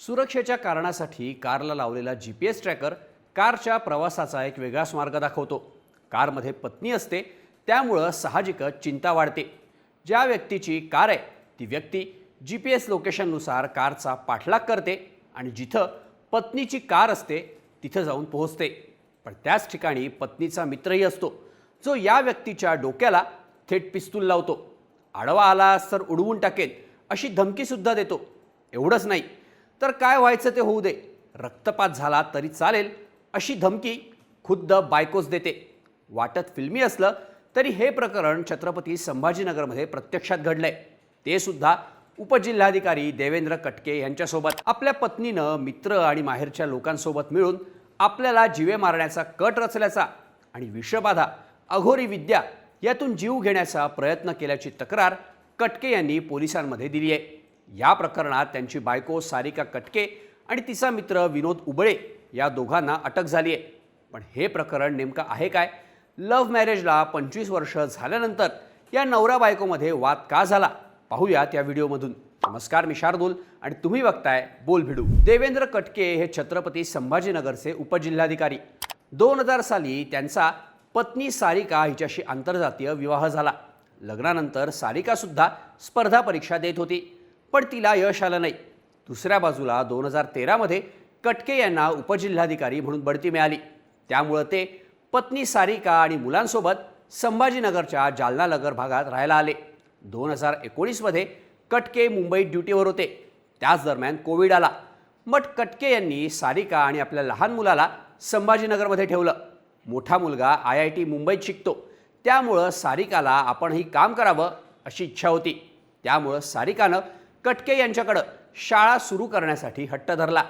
सुरक्षेच्या कारणासाठी कारला लावलेला जी पी एस ट्रॅकर कारच्या प्रवासाचा एक वेगळाच मार्ग दाखवतो. कारमध्ये पत्नी असते त्यामुळं साहजिकच चिंता वाढते. ज्या व्यक्तीची कार आहे ती व्यक्ती जी पी एस लोकेशननुसार कारचा पाठलाग करते आणि जिथं पत्नीची कार असते तिथं जाऊन पोहोचते. पण त्याच ठिकाणी पत्नीचा मित्रही असतो जो या व्यक्तीच्या डोक्याला थेट पिस्तूल लावतो. आडवा आलास तर उडवून टाकेन अशी धमकीसुद्धा देतो. एवढंच नाही तर काय व्हायचं ते होऊ दे. रक्तपात झाला तरी चालेल अशी धमकी खुद्द बायकोच देते. वाटत फिल्मी असलं तरी हे प्रकरण छत्रपती संभाजीनगरमध्ये प्रत्यक्षात घडलंय. ते सुद्धा उपजिल्हाधिकारी देवेंद्र कटके यांच्यासोबत. आपल्या पत्नीनं मित्र आणि माहेरच्या लोकांसोबत मिळून आपल्याला जीवे मारण्याचा कट रचल्याचा आणि विषबाधा अघोरी विद्या यातून जीव घेण्याचा प्रयत्न केल्याची तक्रार कटके यांनी पोलिसांमध्ये दिली आहे या प्रकरणात त्यांची बायको सारिका कटके आणि तिचा मित्र विनोद उबळे या दोघांना अटक झाली आहे. पण हे प्रकरण नेमकं आहे काय? लव्ह मॅरेजला पंचवीस वर्ष झाल्यानंतर या नवरा बायकोमध्ये वाद का झाला? पाहूयात या व्हिडिओमधून. नमस्कार मी शार्दूल आणि तुम्ही बघताय बोल भिडू. देवेंद्र कटके हे छत्रपती संभाजीनगरचे उपजिल्हाधिकारी. दोन हजार साली त्यांचा पत्नी सारिका हिच्याशी आंतरजातीय विवाह झाला. लग्नानंतर सारिकासुद्धा स्पर्धा परीक्षा देत होती. पण तिला यश आलं नाही. दुसऱ्या बाजूला दोन हजार तेरामध्ये कटके यांना उपजिल्हाधिकारी म्हणून बढती मिळाली. त्यामुळं ते पत्नी सारिका आणि मुलांसोबत संभाजीनगरच्या जालना नगर भागात राहायला आले. दोन हजार एकोणीसमध्ये कटके मुंबईत ड्युटीवर होते. त्याच दरम्यान कोविड आला. मग कटके यांनी सारिका आणि आपल्या लहान मुलाला संभाजीनगरमध्ये ठेवलं. मोठा मुलगा आय आय टी मुंबईत शिकतो. त्यामुळं सारिकाला आपणही काम करावं अशी इच्छा होती. त्यामुळं सारिकानं कटके यांच्याकडं शाळा सुरू करण्यासाठी हट्ट धरला.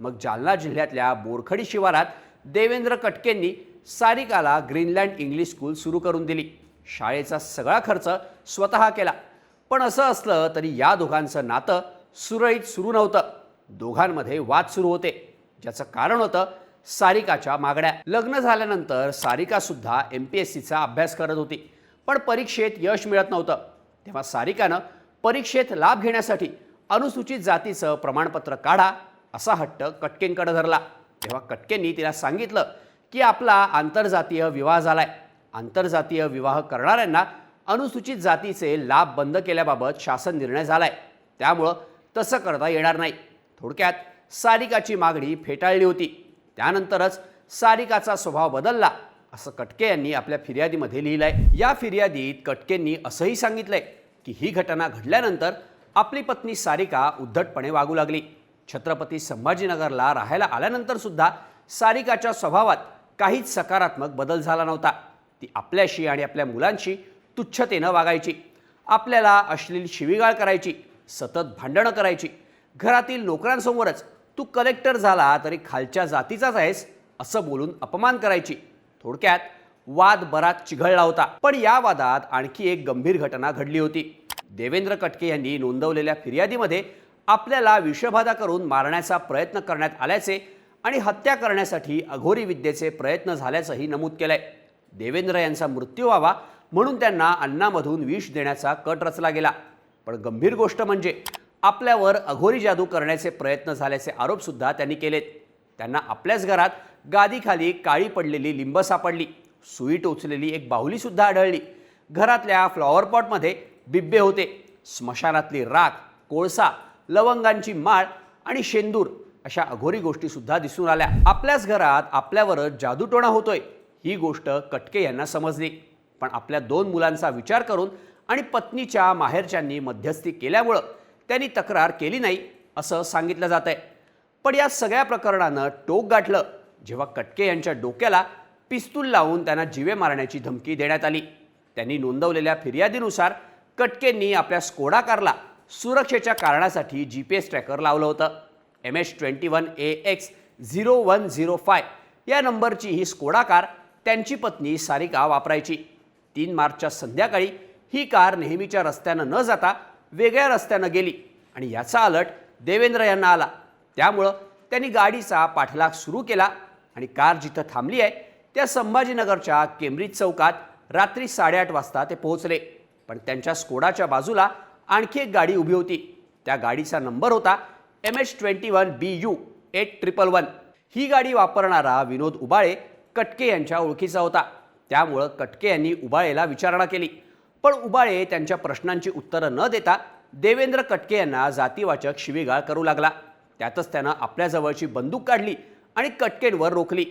मग जालना जिल्ह्यातल्या बोरखडी शिवारात देवेंद्र कटकेंनी सारिकाला ग्रीनलँड इंग्लिश स्कूल सुरू करून दिली. शाळेचा सगळा खर्च स्वतः केला. पण असं असलं तरी या दोघांचं नातं सुरळीत सुरू नव्हतं. दोघांमध्ये वाद सुरू होते. ज्याचं कारण होतं सारिकाच्या मागण्या. लग्न झाल्यानंतर सारिकासुद्धा एम पी एस सीचा अभ्यास करत होती. पण परीक्षेत यश मिळत नव्हतं. तेव्हा सारिकानं परीक्षेत लाभ घेण्यासाठी अनुसूचित जातीचं प्रमाणपत्र काढा असा हट्ट कटकेंकडे धरला. तेव्हा कटकेंनी तिला सांगितलं की आपला आंतरजातीय विवाह झालाय. आंतरजातीय विवाह करणाऱ्यांना अनुसूचित जातीचे लाभ बंद केल्याबाबत शासन निर्णय झालाय. त्यामुळं तसं करता येणार नाही. थोडक्यात सारिकाची मागणी फेटाळली होती. त्यानंतरच सारिकाचा स्वभाव बदलला असं कटके यांनी आपल्या फिर्यादीमध्ये लिहिलंय. या फिर्यादीत कटकेंनी असंही सांगितलंय. की ही घटना घडल्यानंतर आपली पत्नी सारिका उद्धटपणे वागू लागली. छत्रपती संभाजीनगरला राहायला आल्यानंतर सुद्धा सारिकाच्या स्वभावात काहीच सकारात्मक बदल झाला नव्हता. ती आपल्याशी आणि आपल्या मुलांशी तुच्छतेनं वागायची. आपल्याला अश्लील शिवीगाळ करायची सतत भांडणं करायची. घरातील नोकरांसमोरच तू कलेक्टर झाला तरी खालच्या जातीचाच आहेस असं बोलून अपमान करायची. थोडक्यात वाद बराच चिघळला होता. पण या वादात आणखी एक गंभीर घटना घडली होती. देवेंद्र कटके यांनी नोंदवलेल्या फिर्यादीमध्ये आपल्याला विषबाधा करून मारण्याचा प्रयत्न करण्यात आल्याचे आणि हत्या करण्यासाठी अघोरी विद्येचे प्रयत्न झाल्याचंही नमूद केलंय. देवेंद्र यांचा मृत्यू व्हावा म्हणून त्यांना अन्नामधून विष देण्याचा कट रचला गेला. पण गंभीर गोष्ट म्हणजे आपल्यावर अघोरी जादू करण्याचे प्रयत्न झाल्याचे आरोपसुद्धा त्यांनी केलेत. त्यांना आपल्याच घरात गादीखाली काळी पडलेली लिंब सापडली. सुई टोचलेली एक बाहुलीसुद्धा आढळली. घरातल्या फ्लॉवर पॉटमध्ये बिब्बे होते. स्मशानातली राख कोळसा लवंगांची माळ आणि शेंदूर अशा अघोरी गोष्टीसुद्धा दिसून आल्या. आपल्याच घरात आपल्यावरच जादूटोणा होतोय. ही गोष्ट कटके यांना समजली. पण आपल्या दोन मुलांचा विचार करून आणि पत्नीच्या माहेरच्यांनी मध्यस्थी केल्यामुळं त्यांनी तक्रार केली नाही असं सांगितलं जात आहे पण या सगळ्या प्रकरणानं टोक गाठलं. जेव्हा कटके यांच्या डोक्याला पिस्तूल लावून त्यांना जिवे मारण्याची धमकी देण्यात आली. त्यांनी नोंदवलेल्या फिर्यादीनुसार कटकेंनी आपल्या स्कोडा कारला सुरक्षेच्या कारणासाठी जी पी एस ट्रॅकर लावलं होतं. M H twenty one A X zero one zero five या नंबरची ही स्कोडा कार त्यांची पत्नी सारिका वापरायची. तीन मार्चच्या संध्याकाळी ही कार नेहमीच्या रस्त्यानं न जाता वेगळ्या रस्त्यानं गेली आणि याचा अलर्ट देवेंद्र यांना आला. त्यामुळं त्यांनी गाडीचा पाठलाग सुरू केला आणि कार जिथं थांबली आहे त्या संभाजीनगरच्या केम्ब्रिज चौकात रात्री साडेआठ वाजता ते पोहोचले. पण त्यांच्या स्कोडाच्या बाजूला आणखी एक गाडी उभी होती. त्या गाडीचा नंबर होता M H twenty one B U eight triple one. ही गाडी वापरणारा विनोद उबाळे कटके यांच्या ओळखीचा होता. त्यामुळं कटके यांनी उबाळेला विचारणा केली. पण उबाळे त्यांच्या प्रश्नांची उत्तरं न देता देवेंद्र कटके यांना जातीवाचक शिवीगाळ करू लागला. त्यातच त्यानं आपल्याजवळची बंदूक काढली आणि कटकेंवर रोखली.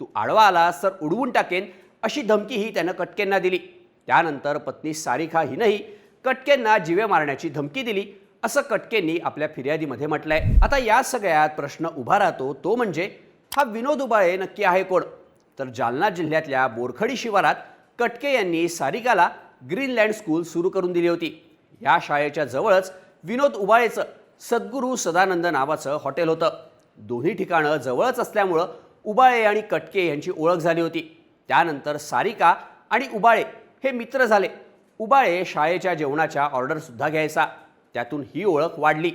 तू आडवा आलास तर उडवून टाकेन अशी धमकीही त्यानं कटकेंना दिली. त्यानंतर पत्नी सारिका हिनंही कटकेंना जीवे मारण्याची धमकी दिली असं कटकेंनी आपल्या फिर्यादीमध्ये म्हटलंय. आता या सगळ्यात प्रश्न उभा राहतो तो म्हणजे हा विनोद उबाळे नक्की आहे कोण? तर जालना जिल्ह्यातल्या बोरखडी शिवारात कटके यांनी सारिकाला ग्रीनलँड स्कूल सुरू करून दिली होती. या शाळेच्या जवळच विनोद उबाळेचं सद्गुरू सदानंद नावाचं हॉटेल होतं. दोन्ही ठिकाणं जवळच असल्यामुळं उबाळे आणि कटके यांची ओळख झाली होती. त्यानंतर सारिका आणि उबाळे हे मित्र झाले. उबाळे शाळेच्या जेवणाच्या ऑर्डरसुद्धा घ्यायचा. त्यातून ही ओळख वाढली.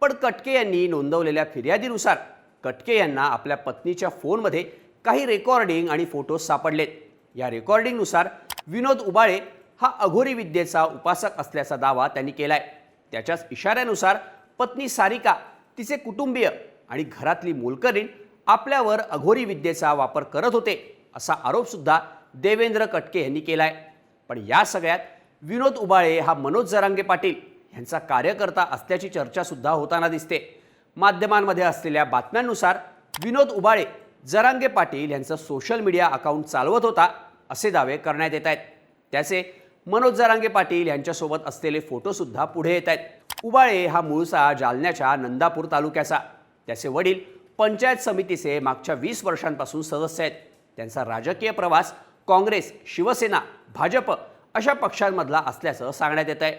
पण कटके यांनी नोंदवलेल्या फिर्यादीनुसार कटके यांना आपल्या पत्नीच्या फोनमध्ये काही रेकॉर्डिंग आणि फोटोज सापडलेत. या रेकॉर्डिंगनुसार विनोद उबाळे हा अघोरी विद्येचा उपासक असल्याचा दावा त्यांनी केलाय. त्याच्याच इशाऱ्यानुसार पत्नी सारिका तिचे कुटुंबीय आणि घरातली मोलकरीण आपल्यावर अघोरी विद्येचा वापर करत होते असा आरोपसुद्धा देवेंद्र कटके यांनी केलाय. पण या सगळ्यात विनोद उबाळे हा मनोज जरांगे पाटील यांचा कार्यकर्ता असल्याची चर्चासुद्धा होताना दिसते. माध्यमांमध्ये असलेल्या बातम्यांनुसार विनोद उबाळे जरांगे पाटील यांचं सोशल मीडिया अकाउंट चालवत होता असे दावे करण्यात येत आहेत. त्याचे मनोज जरांगे पाटील यांच्यासोबत असलेले फोटोसुद्धा पुढे येत आहेत. उबाळे हा मूळचा जालन्याच्या नंदापूर तालुक्याचा. त्याचे वडील पंचायत समितीचे मागच्या वीस वर्षांपासून सदस्य आहेत. त्यांचा राजकीय प्रवास काँग्रेस शिवसेना भाजप अशा पक्षांमधला असल्याचं सांगण्यात येत आहे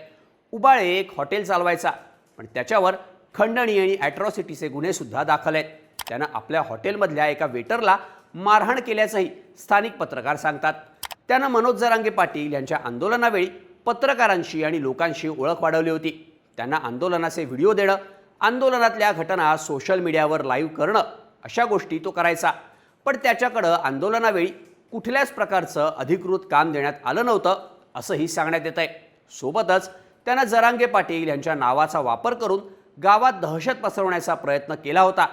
उबाळे एक हॉटेल चालवायचा पण त्याच्यावर खंडणी आणि ॲट्रॉसिटीचे गुन्हेसुद्धा दाखल आहेत. त्यानं आपल्या हॉटेलमधल्या एका वेटरला मारहाण केल्याचंही स्थानिक पत्रकार सांगतात. त्यानं मनोज जरांगे पाटील यांच्या आंदोलनावेळी पत्रकारांशी आणि लोकांशी ओळख वाढवली होती. त्यांना आंदोलनाचे व्हिडिओ देणं आंदोलनातल्या घटना सोशल मीडियावर लाईव्ह करणं अशा गोष्टी तो करायचा. पण त्याच्याकडं आंदोलनावेळी कुठल्याच प्रकारचं अधिकृत काम देण्यात आलं नव्हतं असंही सांगण्यात येत आहे सोबतच त्यानं जरांगे पाटील यांच्या नावाचा वापर करून गावात दहशत पसरवण्याचा प्रयत्न केला होता.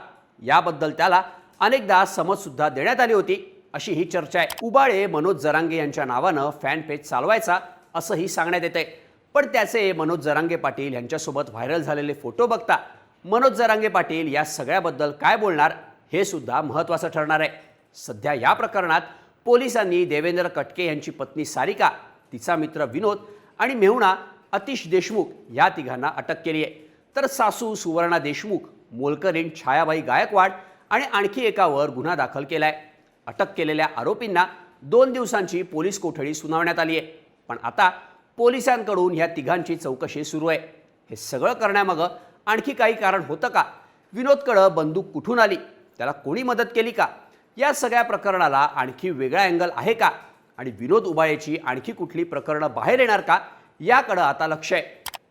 याबद्दल त्याला अनेकदा समजसुद्धा देण्यात आली होती अशी ही चर्चा आहे. उबाळे मनोज जरांगे यांच्या नावानं फॅन पेज चालवायचा असंही सांगण्यात येते पण त्याचे मनोज जरांगे पाटील यांच्यासोबत व्हायरल झालेले फोटो बघता मनोज जरांगे पाटील या सगळ्याबद्दल काय बोलणार हे सुद्धा महत्त्वाचं ठरणार आहे. सध्या या प्रकरणात पोलिसांनी देवेंद्र कटके यांची पत्नी सारिका तिचा मित्र विनोद आणि मेहुणा अतिश देशमुख या तिघांना अटक केली आहे. तर सासू सुवर्णा देशमुख मोलकरीण छायाबाई गायकवाड आणि आणखी एकावर गुन्हा दाखल केला आहे अटक केलेल्या आरोपींना दोन दिवसांची पोलीस कोठडी सुनावण्यात आली आहे. पण आता पोलिसांकडून ह्या तिघांची चौकशी सुरू आहे. हे सगळं करण्यामागं आणखी काही कारण होतं का? विनोदकडं बंदूक कुठून आली? त्याला कोणी मदत केली का? या सगळ्या प्रकरणाला आणखी वेगळा अँगल आहे का? आणि विनोद उबाळेची आणखी कुठली प्रकरणं बाहेर येणार का? याकडं आता लक्ष आहे.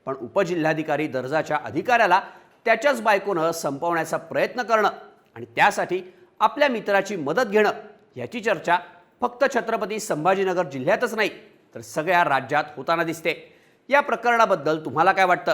पण उपजिल्हाधिकारी दर्जाच्या अधिकाऱ्याला त्याच्याच बायकोनं संपवण्याचा प्रयत्न करणं आणि त्यासाठी आपल्या मित्राची मदत घेणं याची चर्चा फक्त छत्रपती संभाजीनगर जिल्ह्यातच नाही तर सगळ्या राज्यात होताना दिसते. या प्रकरणाबद्दल तुम्हाला काय वाटतं?